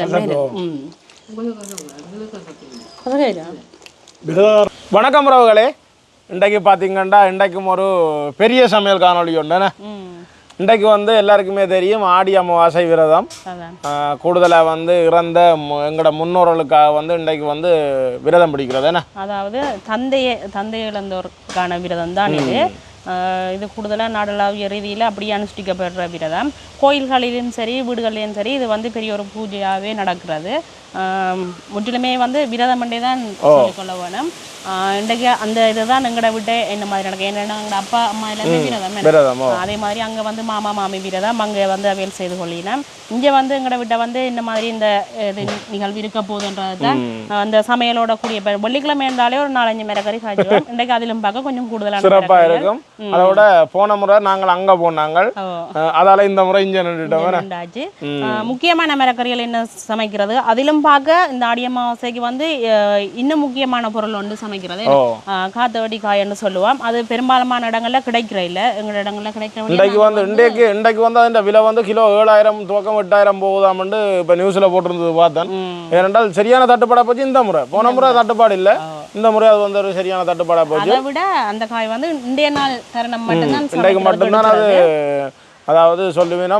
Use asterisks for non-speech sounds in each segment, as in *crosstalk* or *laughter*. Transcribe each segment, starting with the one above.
தன்மை இருக்கு. ம் கசக்கா? வணக்கம் உறவுகளே இன்றைக்கு பார்த்தீங்கன்னா இன்றைக்கும் ஒரு பெரிய சமையல் காணொளி ஒன்றுண்ணே இன்றைக்கு வந்து எல்லாருக்குமே தெரியும் ஆடி அமாவாசை விரதம் கூடுதலாக வந்து இறந்த எங்களோட முன்னோர்களுக்காக வந்து இன்றைக்கு வந்து விரதம் பிடிக்கிறது என்ன அதாவது தந்தையை தந்தை இழந்தோருக்கான விரதம் தான் இது இது கூடுதலாக நாடளாவிய ரீதியில் அப்படியே அனுஷ்டிக்கப்படுற விரதம். கோயில்களிலும் சரி வீடுகளிலும் சரி இது வந்து பெரிய ஒரு பூஜையாகவே நடக்கிறது. ஆஹ் முற்றிலுமே வந்து விரதம் பண்ணே தான் சொல்லிக்கொள்ள வேணும். இன்றைக்கு அந்த இதுதான் எங்கட விட்டு என்ன மாதிரி நடக்கும் என்னென்னா எங்களோட அப்பா அம்மா எல்லாமே விரதம் அதே மாதிரி அங்கே வந்து மாமா மாமி விரதம் அங்கே வந்து அவியல் செய்து கொள்ளினோம். இங்கே வந்து எங்கட விட்ட வந்து இந்த மாதிரி இந்த இது நிகழ்வு இருக்க போகுதுன்றது தான் அந்த சமையலோட கூடிய வெள்ளிக்கிழமை இருந்தாலே ஒரு நாலஞ்சு மிரக்கறி காய்ச்சிடும் *laughs* இன்றைக்கு அதிலும் பார்க்க கொஞ்சம் கூடுதலான. இருக்கும். அதோட போன முறை நாங்கள் அங்கே போனாங்க அதால் இந்த முறை இங்கே நின்றுட்டோம். முக்கியமான மிரக்கறிகள் என்ன சமைக்கிறது? அதிலும் பார்க்க இந்த ஆடி அமாவாசைக்கு வந்து இன்னும் முக்கியமான பொருள் ஒன்று சமைக்கிறது. காத்தவடி காயன்னு சொல்லுவோம். அது பெரும்பாலான இடங்கள்ல கிடைக்கிற இல்லை. எங்களோட இடங்கள்ல கிடைக்கிற இன்றைக்கு வந்து இன்றைக்கு இன்றைக்கு வந்து அதிൻ്റെ விலை வந்து கிலோ ஏழாயிரம் துவக்கம் எட்டாயிரம் போகுதாமண்டு இப்போ நியூஸில் போட்டிருந்தது பார்த்தேன். ஏனென்றால் சரியான தட்டுப்பாடா போச்சு இந்த முறை போன முறை தட்டுப்பாடு இல்லை. இந்த முறை அது வந்து ஒரு சரியான தட்டுப்பாடா போச்சு. அதை விட அந்த காய் வந்து இந்திய நாள் தருணம் மட்டும்தான் இன்றைக்கு மட்டும்தான் அது அதாவது சொல்லுவீனா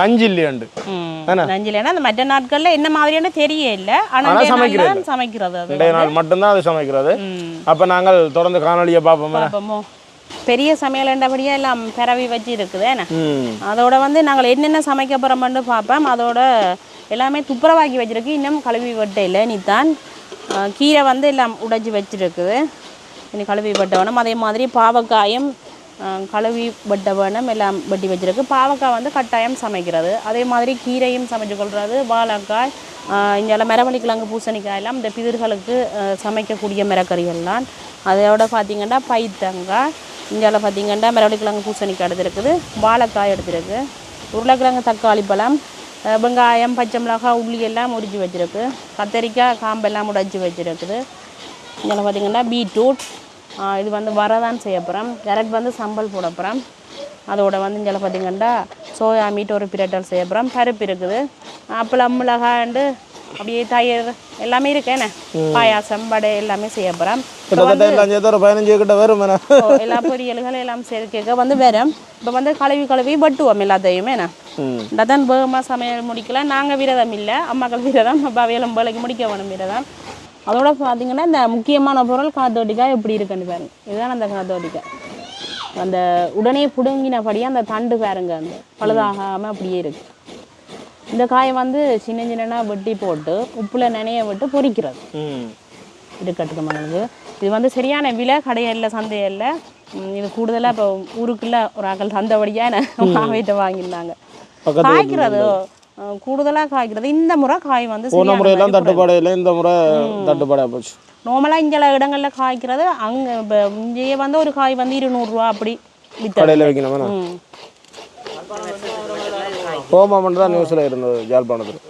நஞ்சில்லியண்டு ம். நஞ்சில் ஏன்னா அந்த மற்ற நாட்கள்ல என்ன மாதிரியான தெரிய இல்ல. ஆனா ஆனா இன்றைய நாள் சமைக்கிறது. தான் இன்றைய நாள் மட்டும்தான் அது சமைக்கிறது. அப்போ நாங்கள் தொடர்ந்து காணொலியை பார்ப்போம் பெரிய சமையல் என்றபடியே எல்லாம் பிறவி வச்சு இருக்குது அதோட வந்து நாங்கள் என்னென்ன சமைக்க போகிறோம்னு பார்ப்போம். அதோட எல்லாமே துப்புரவாக்கி வச்சிருக்கு. இன்னும் கழுவி வெட்டையில் நீத்தான் அஹ், கீரை வந்து எல்லாம் உடைஞ்சி வச்சிருக்குது. இனி கழுவி வெட்ட வேணும் அதே மாதிரி பாவக்காயும் கழுவி பட்ட வேணும் எல்லாம் வெட்டி வச்சுருக்கு. பாவக்காய் வந்து கட்டாயம் சமைக்கிறது. அதே மாதிரி கீரையும் சமைச்சு கொள்வது வாழைக்காய் இங்கே மரவள்ளிக்கிழங்கு பூசணிக்காய் எல்லாம் இந்த பிதிர்களுக்கு சமைக்கக்கூடிய மிரக்கறிகள்லாம் அதோட பார்த்தீங்கன்னா பைத்தங்காய் இந்தியாவில் பார்த்தீங்கன்னா மரவள்ளிக்கிழங்கு பூசணிக்காய் எடுத்துருக்குது. வாழைக்காய் எடுத்துருக்கு. உருளைக்கிழங்கு தக்காளி பழம் வெங்காயம் பச்சை மிளகாய் உள்ளி எல்லாம் உரிச்சு வச்சுருக்கு. கத்தரிக்காய் காம்பெல்லாம் உடைச்சி வச்சுருக்குது. இதில் பார்த்தீங்கன்னா பீட்ரூட் இது வந்து வரதான் செய்ய போகிறோம் கேரட் வந்து சம்பல் போட போகிறோம் அதோட வந்து இங்கே பார்த்திங்கன்னா சோயா மீட் ஒரு பிரட்டல் செய்ய போகிறோம் பருப்பு இருக்குது. அப்பளம் மிளகாண்டு அப்படியே தயிர் எல்லாமே இருக்கு என்ன? பாயாசம் வடை எல்லாமே செய்ய ஒரு பதினஞ்சு கிட்ட வரும் எல்லா பொரியல்கள் எல்லாம் சேர்க்க வந்து வரும். இப்போ வந்து கழுவி கழுவி வெட்டுவோம் எல்லாத்தையுமே என்ன? ம். இதான் வேகமாக சமையல் முடிக்கல. நாங்கள் விரதம் இல்லை அம்மாக்கள் விரதம் அப்போ அவையலும் வேலைக்கு முடிக்க வேணும் விரதம். அதோட பார்த்தீங்கன்னா இந்த முக்கியமான பொருள் காத்தோட்டிக்காய் எப்படி இருக்குன்னு பாருங்க. இதுதான் அந்த காத்தோட்டிக்காய். அந்த உடனே புடுங்கினபடியே அந்த தண்டு பாருங்க அந்த பழுதாகாமல் அப்படியே இருக்கு. இந்த காயை வந்து சின்ன சின்னனா வெட்டி போட்டு உப்புல நனைய விட்டு பொரிக்கிறது இருக்கட்டுக்கு மகளுக்கு இது வந்து சரியான விலை கடையில் சந்தையில் இது கூடுதலாக இப்போ ஊருக்குள்ள ஒரு ஆக்கள் சந்தைபடியாக மாவிட்ட வாங்கியிருந்தாங்க. காய்க்கிறது அஹ், கூடுதலா காய்க்கிறது. இந்த முறை காய் வந்து போன முறையெல்லாம் தட்டுப்பாடு இல்லை இந்த முறை தட்டுப்பாடாக போச்சு. நார்மலாக இங்கே இடங்கள்ல காய்க்கிறது அங்கே இப்போ இங்கேயே வந்து ஒரு காய் வந்து இருநூறுவா அப்படி வித்தது. கடையில் வைக்கணும்? கோமாமன் தான் நியூஸில் இருந்தது ஜாழ்ப்பாணத்தில்.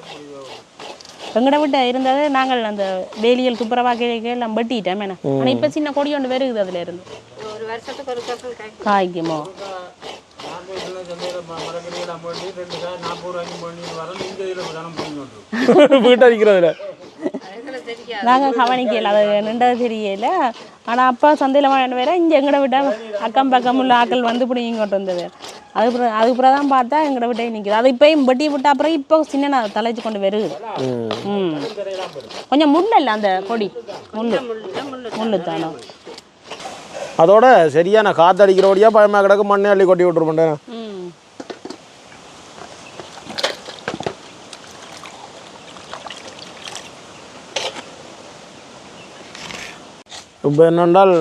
எங்கட விட்ட இருந்தது நாங்கள் அந்த வேலியல் துப்புரவா கிழக்கு எல்லாம் வெட்டிட்டோம் என்ன. ஆனால் இப்போ சின்ன கொடி ஒன்று வருகுது அதுல இருந்து காய்க்குமோ? வீட்டை அடிக்கிறதுல. நாங்கள் கவனிக்கல அது நின்றது தெரியல. ஆனால் அப்பா சந்தையில் வாங்கிட்டு வேற இங்கே எங்கட விட்ட அக்கம் பக்கம் உள்ள ஆக்கள் வந்து இப்படி இங்கோட்டு வந்தது அதுக்கு அதுக்கு பிறகு தான் பார்த்தா எங்கட விட்டே நிற்கிது அது இப்பயும் வெட்டி விட்ட அப்புறம் இப்போ சின்ன தலைச்சு கொண்டு வருது. ம். கொஞ்சம் முள் இல்லை அந்த கொடி. முள்ளு. முள்ளு தானோ அதோட சரியான காத்தடிக்கிறபடியா பயமா கிடக்கு மண்ணை அள்ளி கொட்டி விட்டுருப்பேன் இப்போ என்னென்றால்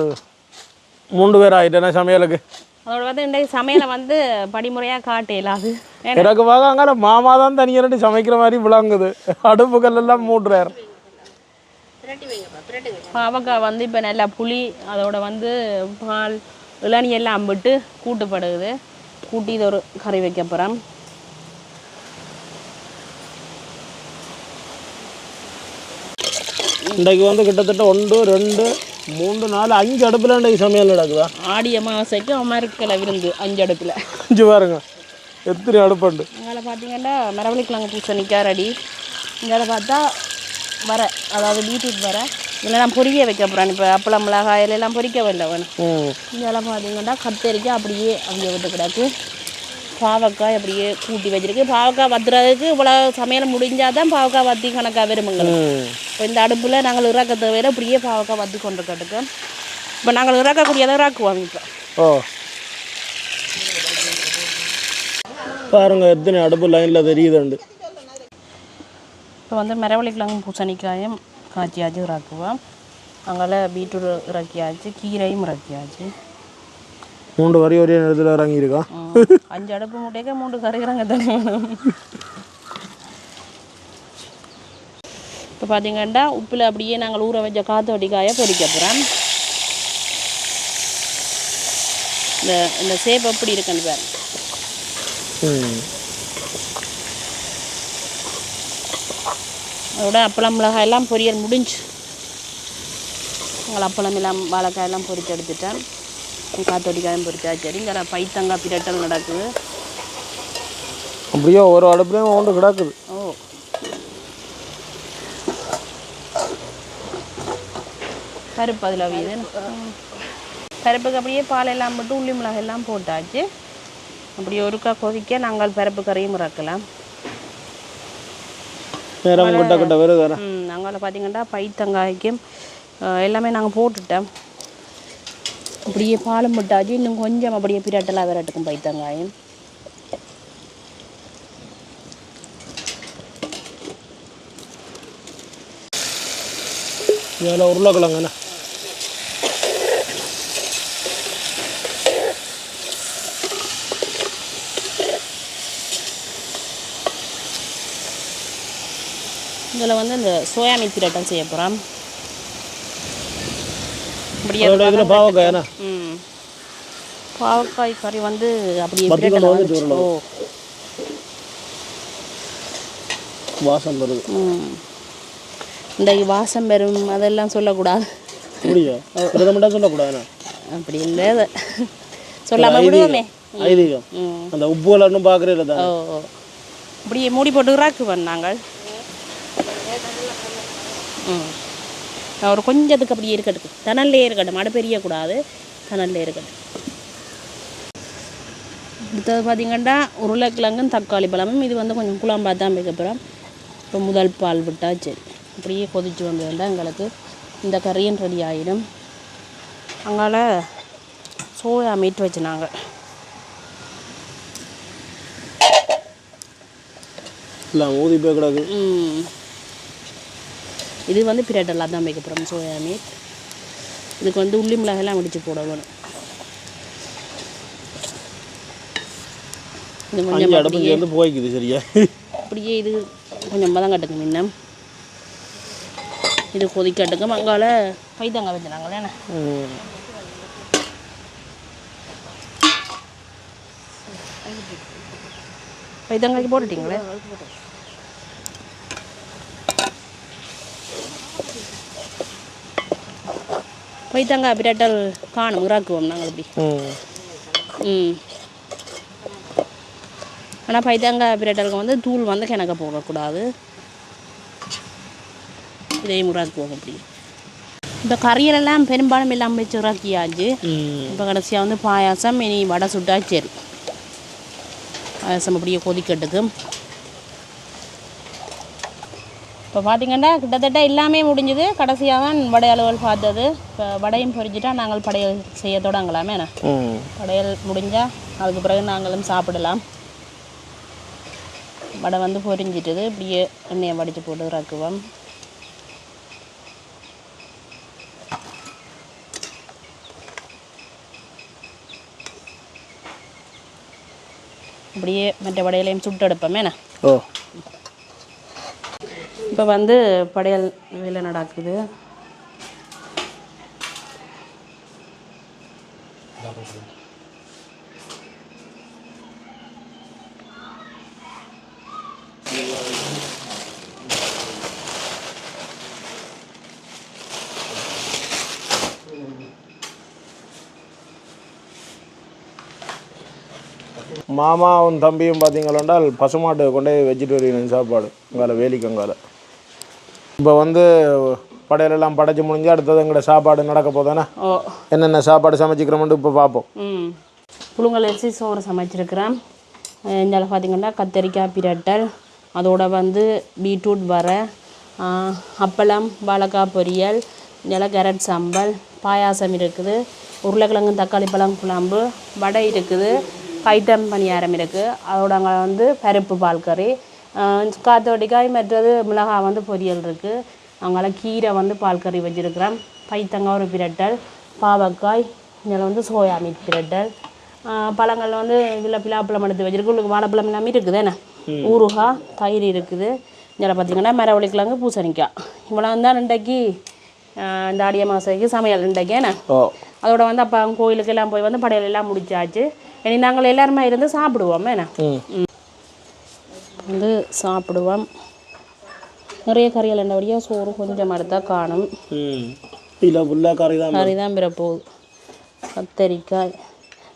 மூன்று பேர் ஆகிட்டேனே சமையலுக்கு. அதோட வந்து இன்றைக்கு சமையலை வந்து படிமுறையாக காட்டல அது. எனக்கு வாங்க மாமா தான் தனியாக ரெண்டு சமைக்கிற மாதிரி விளங்குது. அடுப்புகள் எல்லாம் மூன்றார் பாவக்காய் வந்து இப்போ நல்லா புளி அதோட வந்து பால் இளநி எல்லாம் விட்டு கூட்டுப்படுது கூட்டி இது ஒரு கறி வைக்க போகிறோம் இன்றைக்கு வந்து கிட்டத்தட்ட ஒன்று ரெண்டு மூன்று நாலு அஞ்சு அடுப்பில் இன்றைக்கு சமையல் நடக்குதா? ஆடி அமாவாசைக்கு அமர்க்கலை விருந்து அஞ்சு அடுப்பில். அஞ்சு பாருங்க. எத்தனை அடுப்புண்டு இங்கே பார்த்தீங்கன்னா மரவள்ளிக்கிழங்கு பூசணிக்காய் ரெடி. இங்கே பார்த்தா வர அதாவது பீட்ரூட் வர. இதெல்லாம் பொரிய வைக்க போகிறேன் இப்போ அப்பளம் மிளகாய் எல்லாம் பொரிக்க வரல வேணும் இதெல்லாம் பார்த்தீங்கன்னா கத்தரிக்காய் அப்படியே அப்படியே விட்டு கிடக்கு பாவக்காய் அப்படியே கூட்டி வச்சிருக்கு. பாவக்காய் வத்துறதுக்கு இவ்வளோ சமையல் முடிஞ்சால் தான் பாவக்காய் வத்தி கணக்காக வருமுங்களுக்கு ம். இப்போ இந்த அடுப்பில் நாங்கள் இறக்க தவிர அப்படியே பாவக்காய் வத்தி கொண்டு கட்டுக்கு இப்போ நாங்கள் இறக்கக்கூடியதை இறக்குவோம் இப்போ ஓ. பாருங்க எத்தனை அடுப்பு லைனில் தெரியுதுண்டு. இப்போ வந்து மரவள்ளிக்கிழங்கு பூசணிக்காயும் காய்ச்சியாச்சு இறக்குவோம். அங்கே பீட்ரூட் இறக்கியாச்சு கீரையும் இறக்கியாச்சு. மூன்று வரி ஒரே நேரத்தில் இறங்கியிருக்கா? அஞ்சு அடுப்பு மூட்டைக்கு மூன்று கறிகிறங்க தானே வேணும் இப்போ பார்த்தீங்கன்னா உப்பில் அப்படியே நாங்கள் ஊற வச்ச காற்று வடிக்காயை பொரிக்க போகிறோம் இந்த இந்த சேப் எப்படி இருக்குன்னு ம். அதோட அப்பளம் மிளகாய் எல்லாம் பொரியல் முடிஞ்சு. உங்களை அப்பளம் எல்லாம் வாழைக்காய் எல்லாம் பொரிச்சு எடுத்துட்டேன் காத்தொடிக்காயும் பொரிச்சா சரி இங்கே பைத்தங்காய் பிரட்டல் நடக்குது அப்படியே ஒரு அடுப்புலையும் ஒன்று கிடக்குது. ஓ. பருப்பு அதில் வீது பருப்புக்கு அப்படியே பால் எல்லாம் போட்டு உள்ளி மிளகாய் எல்லாம் போட்டாச்சு. அப்படியே ஒருக்கா கொதிக்க நாங்கள் பருப்பு கறியும் இறக்கலாம். நேரம் நாங்கள் பார்த்தீங்கன்னா பைத்தங்காய்க்கும் எல்லாமே நாங்கள் போட்டுட்டோம். அப்படியே பாலும் விட்டாச்சு இன்னும் கொஞ்சம் அப்படியே பிரட்டலாக விரட்டுக்கும் பைத்தங்காயும் இதில் உருளைக்கிழங்குண்ணே இதில் வந்து இந்த சோயா மீன் பிரட்டல் செய்ய போகிறோம். அப்படியே அதோட இதில் பாவக்காய்ண்ணா ம். பாவக்காய் கறி வந்து அப்படியே. ஓ. வாசம் வருது. ம். இந்த வாசம் பெறும் அதெல்லாம் சொல்லக்கூடாது. அப்படியா? பிரதமட்டா சொல்லக்கூடாதுண்ணா அப்படி இல்லை அது. சொல்லாமல் விடுவோமே. ஐதீகம். அந்த உப்பு பார்க்குறீங்கள ஓ தான்? ஓ. அப்படியே மூடி போட்டு இறாக்குவோம் நாங்கள். ம். ஒரு கொஞ்சத்துக்கு அப்படியே இருக்கட்டும். தணல்லே இருக்கட்டும். மழை பெரியக்கூடாது தணல்லே இருக்கட்டும். அடுத்தது பார்த்தீங்கன்னா உருளைக்கிழங்கும் தக்காளி பழமும். இது வந்து கொஞ்சம் குழம்பா தான் வைக்க போகிறோம் இப்போ முதல் பால் விட்டா சரி அப்படியே கொதிச்சு வந்து வந்தால் எங்களுக்கு இந்த கறியும் ரெடி ஆகிடும் அங்கால சோயா மீட் வச்சுனாங்க. இல்லை ஊதி போய் கிடக்கு. இது வந்து பிரட்டெல்லாம் தான் வைக்க போகிறோம் சோயா மீட் இதுக்கு வந்து உள்ளி மிளகாயெல்லாம் இடிச்சு போட வேணும் இது அஞ்சு கொஞ்சம் அடுப்பு அப்படியே சேர்ந்து போய்க்குது சரியா? அப்படியே இது கொஞ்சம் மதம் கட்டுக்கு முன்னம் இது கொதிக்கட்டுக்கு மங்கால பைத்தங்காய் வச்சுனாங்களே பைத்தங்காய்க்கு போட்டுட்டீங்களே? பைத்தங்காய் பிரட்டல் காணும் இறாக்குவோம் நாங்கள் இப்படி ம். ஆனால் பைத்தங்காய் பிரட்டலுக்கு வந்து தூள் வந்து கிணக்க போடக்கூடாது. இதையும் உராக்குவோம் அப்படி. இந்த கறியிலெல்லாம் பெரும்பாலும் எல்லாம் வச்சு உராக்கியாச்சு. இப்போ கடைசியாக வந்து பாயாசம் இனி வடை சுட்டா சரி. பாயாசம் அப்படியே கொதிக்கட்டுக்கு. இப்போ பார்த்தீங்கன்னா கிட்டத்தட்ட எல்லாமே முடிஞ்சுது. கடைசியாக தான் வடை அலுவல் பார்த்தது. இப்போ வடையும் பொரிஞ்சிட்டா நாங்கள் படையல் செய்ய தொடங்கலாமே. படையல் முடிஞ்சால் அதுக்கு பிறகு நாங்களும் சாப்பிடலாம். வடை வந்து பொரிஞ்சிட்டது இப்படியே எண்ணெயை வடித்து போட்டு இறக்குவோம். அப்படியே மற்ற வடையிலையும் சுட்டு எடுப்போமே ஓ. இப்போ வந்து படையல் வேலை நடக்குது. மாமாவும் தம்பியும் பார்த்தீங்களா பசுமாட்டு கொண்டே வெஜிடேரியன் சாப்பாடு. உங்களால் வேலிக்கு உங்களை இப்போ வந்து படையலெல்லாம் படைச்சு முடிஞ்சு அடுத்தது எங்கட சாப்பாடு நடக்க போதானே ஓ. என்னென்ன சாப்பாடு சமைச்சிக்கிறோம்னு இப்போ பார்ப்போம் புழுங்கல் அரிசி சோறு சமைச்சிருக்கிறேன். இதில் பார்த்தீங்கன்னா கத்தரிக்காய் பிரட்டல் அதோட வந்து பீட்ரூட் வரை அப்பளம் வாழைக்காய் பொரியல் இதில் கேரட் சாம்பல் பாயாசம் இருக்குது உருளைக்கிழங்கு தக்காளி பழம் குழம்பு வடை இருக்குது கைட்டம் பணியாரம் இருக்குது அதோட அங்கே வந்து பருப்பு பால் கறி காத்தோட்டிக்காய் மற்றது மிளகாய் வந்து பொரியல் இருக்குது அங்கே கீரை வந்து பால் கறி வச்சுருக்கிறேன் பைத்தங்காய் ஒரு பிரட்டல் பாவக்காய் இதில் வந்து சோயா மீட் பிரட்டல். பழங்கள் வந்து இதில் பிலாப்பழம் எடுத்து வச்சிருக்கு உங்களுக்கு வாழைப்பழம் எல்லாமே இருக்குது என்ன? ஊறுகாய் தயிர் இருக்குது. இதில் பார்த்தீங்கன்னா மரவள்ளிக்கிழங்கு பூசணிக்காய். இவ்வளோ தான் இன்றைக்கு இந்த ஆடிய மாதத்துக்கு சமையல் இன்றைக்கு என்ன? அதோட வந்து அப்போ கோயிலுக்கு எல்லாம் போய் வந்து படையல் எல்லாம் முடிச்சாச்சு. இனி நாங்கள் எல்லாருமே இருந்து சாப்பிடுவோம் என்ன? ம். வந்து சாப்பிடுவோம். நிறைய கறிகள் என்னபடியாக சோறு கொஞ்சம் எடுத்தால் காணும். ஃபுல்லாக கறி தான் கறி தான் பெற போகுது. கத்தரிக்காய்.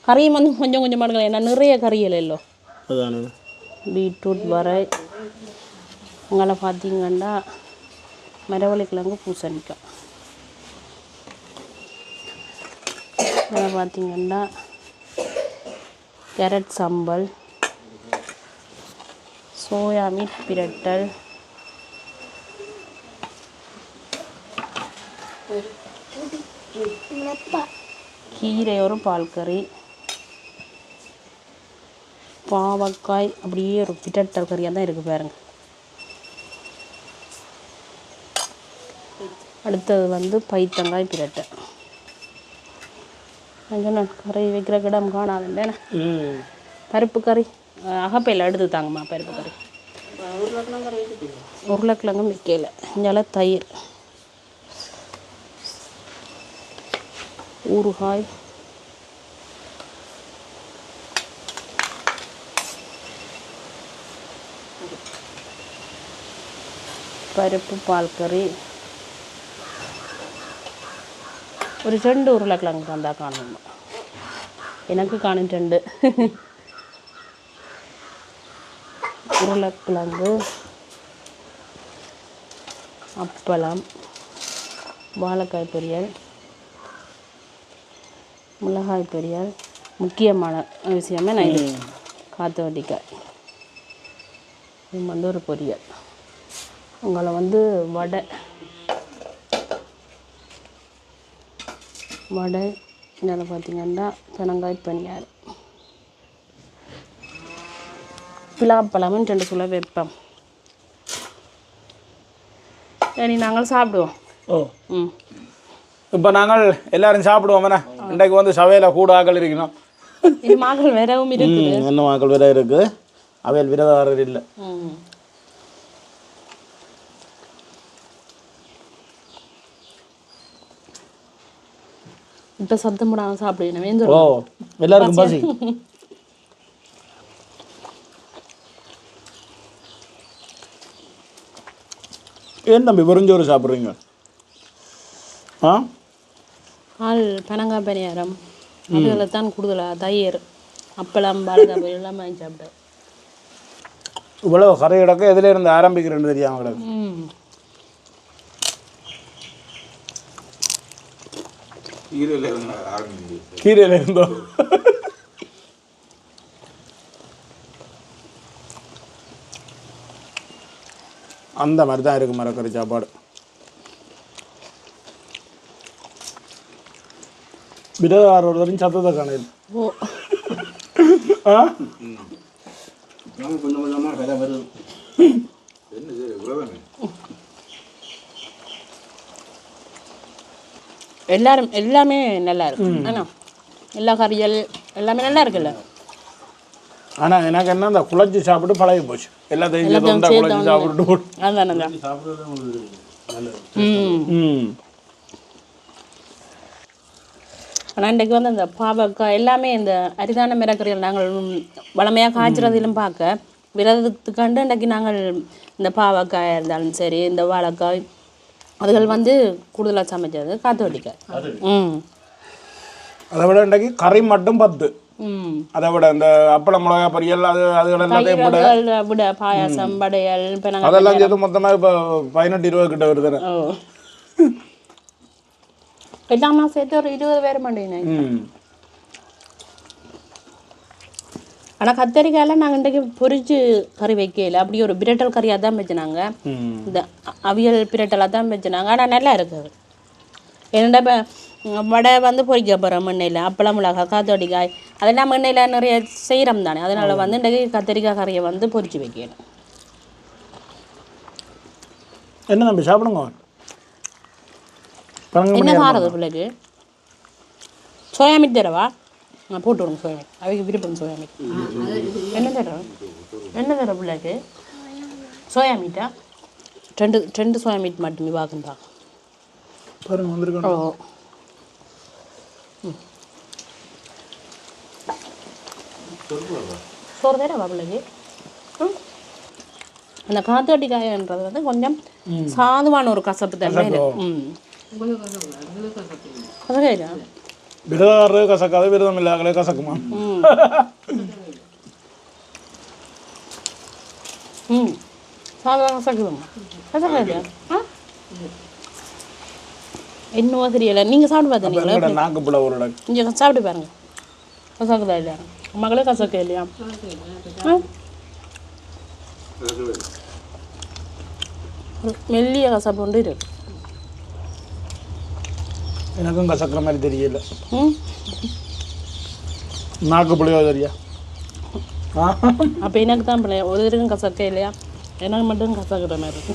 கறியும் வந்து கொஞ்சம் கொஞ்சம் எடுக்கலாம். ஏன்னா நிறைய கறிகள் இல்லை. பீட்ரூட் வரை அங்கே பார்த்தீங்கன்னா மரவள்ளிக்கிழங்கு பூசணிக்காய். இதில் பார்த்தீங்கன்னா கேரட் சம்பல். சோயா மீட் பிரட்டல். கீரை ஒரு பால் கறி. பாவக்காய் அப்படியே ஒரு பிரட்டல் கறியாக தான் இருக்குது பாருங்க. அடுத்தது வந்து பைத்தங்காய் பிரட்டை அங்கே கறி வைக்கிற கிடம் காணாதுண்டேண்ணே பருப்பு கறி. அகப்பையில் எடுத்து தாங்கம்மா பருப்பு கறி உருளைக்கிழங்கும் விற்கல. இஞ்சால தயிர். ஊறுகாய். பருப்பு பால் கறி. ஒரு ரெண்டு உருளைக்கிழங்கு வந்தா காணும் எனக்கு காணும் ரெண்டு. *laughs* உருளைக்கிழங்கு அப்பளம் வாழைக்காய் பொரியல் மிளகாய் பொரியல். முக்கியமான விஷயமே நான் இது. காற்று வட்டிக்காய் இது வந்து ஒரு பொரியல். உங்களை வந்து வடை வடை இதில் பார்த்தீங்கன்னா பெனங்காய் பனியாரம் பிலாப்பழமும் ரெண்டு சுளை வைப்போம் சரி நாங்கள் சாப்பிடுவோம். ஓ. ம். இப்போ நாங்கள் எல்லாரும் சாப்பிடுவோம் என்ன இன்றைக்கு வந்து சவையில் கூட ஆக்கள் இருக்கணும் மாக்கள் வேறவும் இருக்குது. ம், என்ன ஆக்கள் விரதம் இருக்குது அவையில் விரதாரர் இல்லை. இப்போ சத்தம் போடாமல் சாப்பிடுவேன் ஓ எல்லாருக்கும் பசி. ஏன் தம்பி வெறுஞ்சோறு சாப்பிட்றீங்க? ஆ? ஆள் பனங்காய் பணியாரம். அதில் தான் கூடுதலாக தயிர் அப்பளம் பாலகாய் பொரியல் எல்லாம் வாங்கி சாப்பிட்டேன். இவ்வளோ கரை கிடக்க எதுல இருந்து ஆரம்பிக்கிறேன்னு தெரியாம கிடக்கு. ம். கீரையில் இருந்தோ? அந்த மாதிரி தான் இருக்கு மரக்கறி சாப்பாடு. விரதாரோட வரையும் சத்தத்தை காணது ஓ. ஆ? கொஞ்சம் கொஞ்சமாக கதை வருது. எல்லாரும் எல்லாமே நல்லா இருக்கு. ஆனா எல்லா கறிகள் எல்லாமே நல்லா இருக்குல்ல? ஆனால் எனக்கு என்ன அந்த குழச்சி சாப்பிட்டு பழகி போச்சு. எல்லாத்தையும் சேர்த்து குழச்சி சாப்பிட்டு ம். ஆனால் இன்றைக்கு வந்து அந்த பாவக்காய் எல்லாமே இந்த அரிதான மிரக்கறிகள் நாங்கள் வளமையாக காய்ச்சறதிலும் பார்க்க விரதத்துக்காண்டு இன்றைக்கு நாங்கள் இந்த பாவக்காய் இருந்தாலும் சரி இந்த வாழைக்காய் அதுகள் வந்து கூடுதலாக சமைச்சது காத்து வட்டிக்காய் ம். அதை விட இன்றைக்கு கறி மட்டும் பத்து. அதை விட இந்த அப்பளம் மிளகா பொரியல் அது அதுகள் எல்லாத்தையும் விட பாயாசம் வடையல் அதெல்லாம் சேர்த்து மொத்தமாக இப்போ பதினெட்டு இருபது கிட்ட வருதுன்னு ஓ எல்லாமே சேர்த்து ஒரு இருபது பேர் மாட்டேங்க ஆனால் கத்தரிக்காயெல்லாம் நாங்கள் இன்றைக்கு பொரிச்சு கறி வைக்கல அப்படி ஒரு பிரட்டல் கறியாக தான் வச்சுனாங்க இந்த அவியல் பிரட்டலாக தான் வச்சுனாங்க ஆனால் நல்லா இருக்குது என்னடா வடை வந்து பொரிக்க போகிறோம் எண்ணெயில் அப்பளம் மிளகா காத்தோடிக்காய் அதெல்லாம் எண்ணெயில் நிறைய செய்கிறோம் தானே. அதனால் வந்து இன்றைக்கு கத்தரிக்காய் கறியை வந்து பொரிச்சு வைக்கணும். என்ன தம்பி சாப்பிடுங்க. என்ன சாரது பிள்ளைக்கு? சோயா மீட் தரவா நான் போட்டு விடுங்க சோயா மீட் அவைக்கு விருப்பம் சோயா மீட் என்ன தர என்ன தர பிள்ளைக்கு? சோயா மீட்டா ரெண்டு ரெண்டு சோயா மீட் மட்டுமே வாக்குந்தா பாருங்க ஓ. சோறு தரவா பிள்ளைக்கு? அந்த காத்தோட்டிக்காயன்றது வந்து கொஞ்சம் சாதுவான ஒரு கசப்பு தன்மை இருக்கு. ம். கசக்கையா விரதாறு கசக்காது விரதம் இல்லாத கசக்குமா? ம். சாதம் கசக்குதுமா? கசக்காது என்னவோ தெரியல. நீங்கள் சாப்பிட்டு பார்த்தீங்களா நாக்கு புள்ள ஒரு இடம் இங்கே சாப்பிட்டு பாருங்க. கசக்குதா இல்லையா இல்லையா ஆ? ஒரு மெல்லிய கசப்பு ஒன்று இருக்கு எனக்கும் கசக்கிற மாதிரி தெரியல நாக்கு புளியோ தெரியா அப்போ எனக்கு தான் பிள்ளை ஒரு இருக்கும் கசக்க இல்லையா எனக்கு மட்டும் கசக்கிற மாதிரி இருக்கு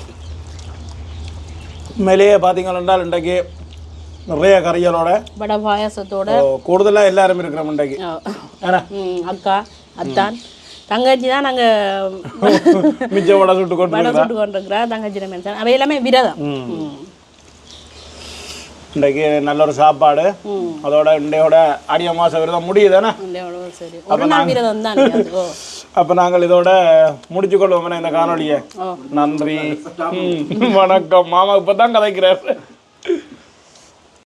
மேலேயே பார்த்தீங்கன்னா இன்றைக்கு நிறைய கறிகளோட வடை பாயாசத்தோட கூடுதலாக எல்லாரும் இருக்கிற இன்றைக்கு அக்கா அத்தான். தங்கச்சி தான் நாங்கள் *laughs* மிச்ச வடை சுட்டு கொண்டு வடை சுட்டு கொண்டிருக்கிறா தங்கச்சி மென்ஷன் அவை எல்லாமே விரதம். இன்றைக்கு நல்ல ஒரு சாப்பாடு. அதோட இன்றையோட அடிய மாச விரதம் முடியுதானே அப்போ *laughs* நாங்கள் இதோட முடிச்சு கொள்வோம் இந்த காணொலியை நன்றி. வணக்கம். மாமா இப்போ தான் கதைக்கிறார்.